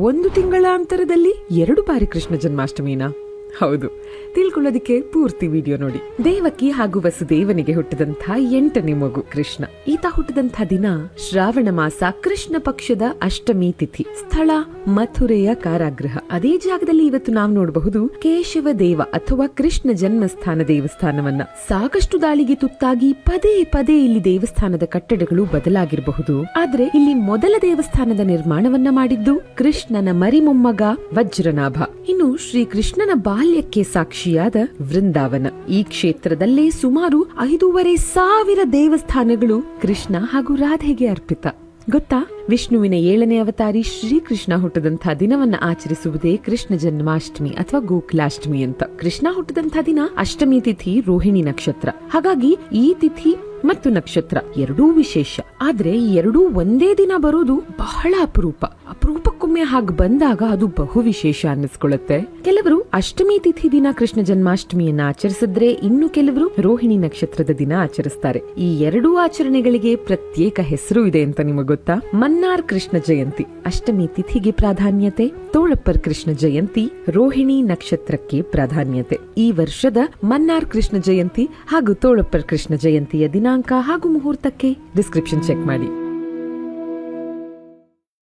ಒಂದು ತಿಂಗಳ ಅಂತರದಲ್ಲಿ ಎರಡು ಬಾರಿ ಕೃಷ್ಣ ಜನ್ಮಾಷ್ಟಮಿನ? ಹೌದು. ತಿಳ್ಕೊಳ್ಳೋದಿಕ್ಕೆ ಪೂರ್ತಿ ವಿಡಿಯೋ ನೋಡಿ. ದೇವಕಿ ಹಾಗೂ ವಸುದೇವನಿಗೆ ಹುಟ್ಟಿದಂಥ ಎಂಟನೇ ಮಗು ಕೃಷ್ಣ. ಈತ ಹುಟ್ಟಿದಂಥ ದಿನ ಶ್ರಾವಣ ಮಾಸ ಕೃಷ್ಣ ಪಕ್ಷದ ಅಷ್ಟಮಿ ತಿಥಿ. ಸ್ಥಳ ಮಥುರೆಯ ಕಾರಾಗೃಹ. ಅದೇ ಜಾಗದಲ್ಲಿ ಇವತ್ತು ನಾವು ನೋಡಬಹುದು ಕೇಶವ ದೇವ ಅಥವಾ ಕೃಷ್ಣ ಜನ್ಮಸ್ಥಾನ ದೇವಸ್ಥಾನವನ್ನ. ಸಾಕಷ್ಟು ದಾಳಿಗೆ ತುತ್ತಾಗಿ ಪದೇ ಪದೇ ಇಲ್ಲಿ ದೇವಸ್ಥಾನದ ಕಟ್ಟಡಗಳು ಬದಲಾಗಿರಬಹುದು. ಆದ್ರೆ ಇಲ್ಲಿ ಮೊದಲ ದೇವಸ್ಥಾನದ ನಿರ್ಮಾಣವನ್ನ ಮಾಡಿದ್ದು ಕೃಷ್ಣನ ಮರಿಮೊಮ್ಮಗ ವಜ್ರನಾಭ. ಇನ್ನು ಶ್ರೀ ಕೃಷ್ಣನ ಬಾಲ್ಯಕ್ಕೆ ಸಾಕ್ಷಿಯಾದ ವೃಂದಾವನ. ಈ ಕ್ಷೇತ್ರದಲ್ಲೇ ಸುಮಾರು ಐದೂವರೆ ಸಾವಿರ ದೇವಸ್ಥಾನಗಳು ಕೃಷ್ಣ ಹಾಗೂ ರಾಧೆಗೆ ಅರ್ಪಿತ. ಗೊತ್ತಾ? ವಿಷ್ಣುವಿನ ಏಳನೇ ಅವತಾರಿ ಶ್ರೀಕೃಷ್ಣ ಹುಟ್ಟದಂತಹ ದಿನವನ್ನ ಆಚರಿಸುವುದೇ ಕೃಷ್ಣ ಜನ್ಮಾಷ್ಟಮಿ ಅಥವಾ ಗೋಕುಲಾಷ್ಟಮಿ ಅಂತ. ಕೃಷ್ಣ ಹುಟ್ಟದಂತಹ ದಿನ ಅಷ್ಟಮಿ ತಿಥಿ ರೋಹಿಣಿ ನಕ್ಷತ್ರ. ಹಾಗಾಗಿ ಈ ತಿಥಿ ಮತ್ತು ನಕ್ಷತ್ರ ಎರಡೂ ವಿಶೇಷ. ಆದ್ರೆ ಎರಡೂ ಒಂದೇ ದಿನ ಬರೋದು ಬಹಳ ಅಪರೂಪ. ಅಪರೂಪಕ್ಕೊಮ್ಮೆ ಹಾಗೆ ಬಂದಾಗ ಅದು ಬಹು ವಿಶೇಷ ಅನ್ನಿಸ್ಕೊಳ್ಳುತ್ತೆ. ಕೆಲವರು ಅಷ್ಟಮಿ ತಿಥಿ ದಿನ ಕೃಷ್ಣ ಜನ್ಮಾಷ್ಟಮಿಯನ್ನ ಆಚರಿಸಿದ್ರೆ ಇನ್ನು ಕೆಲವರು ರೋಹಿಣಿ ನಕ್ಷತ್ರದ ದಿನ ಆಚರಿಸ್ತಾರೆ. ಈ ಎರಡೂ ಆಚರಣೆಗಳಿಗೆ ಪ್ರತ್ಯೇಕ ಹೆಸರು ಇದೆ ಅಂತ ನಿಮಗೆ ಗೊತ್ತಾ? ಮನ್ನಾರ್ ಕೃಷ್ಣ ಜಯಂತಿ. ಅಷ್ಟಮಿ ತಿಥಿಗೆ ಪ್ರಾಧಾನ್ಯತೆ, ತೋಳಪ್ಪರ್ ಕೃಷ್ಣ ಜಯಂತಿ ರೋಹಿಣಿ ನಕ್ಷತ್ರಕ್ಕೆ ಪ್ರಾಧಾನ್ಯತೆ. ಈ ವರ್ಷದ ಮನ್ನಾರ್ ಕೃಷ್ಣ ಜಯಂತಿ ಹಾಗೂ ತೋಳಪ್ಪರ್ ಕೃಷ್ಣ ಜಯಂತಿಯ ದಿನಾಂಕ ಹಾಗೂ ಮುಹೂರ್ತಕ್ಕೆ ಡಿಸ್ಕ್ರಿಪ್ಷನ್ ಚೆಕ್ ಮಾಡಿ.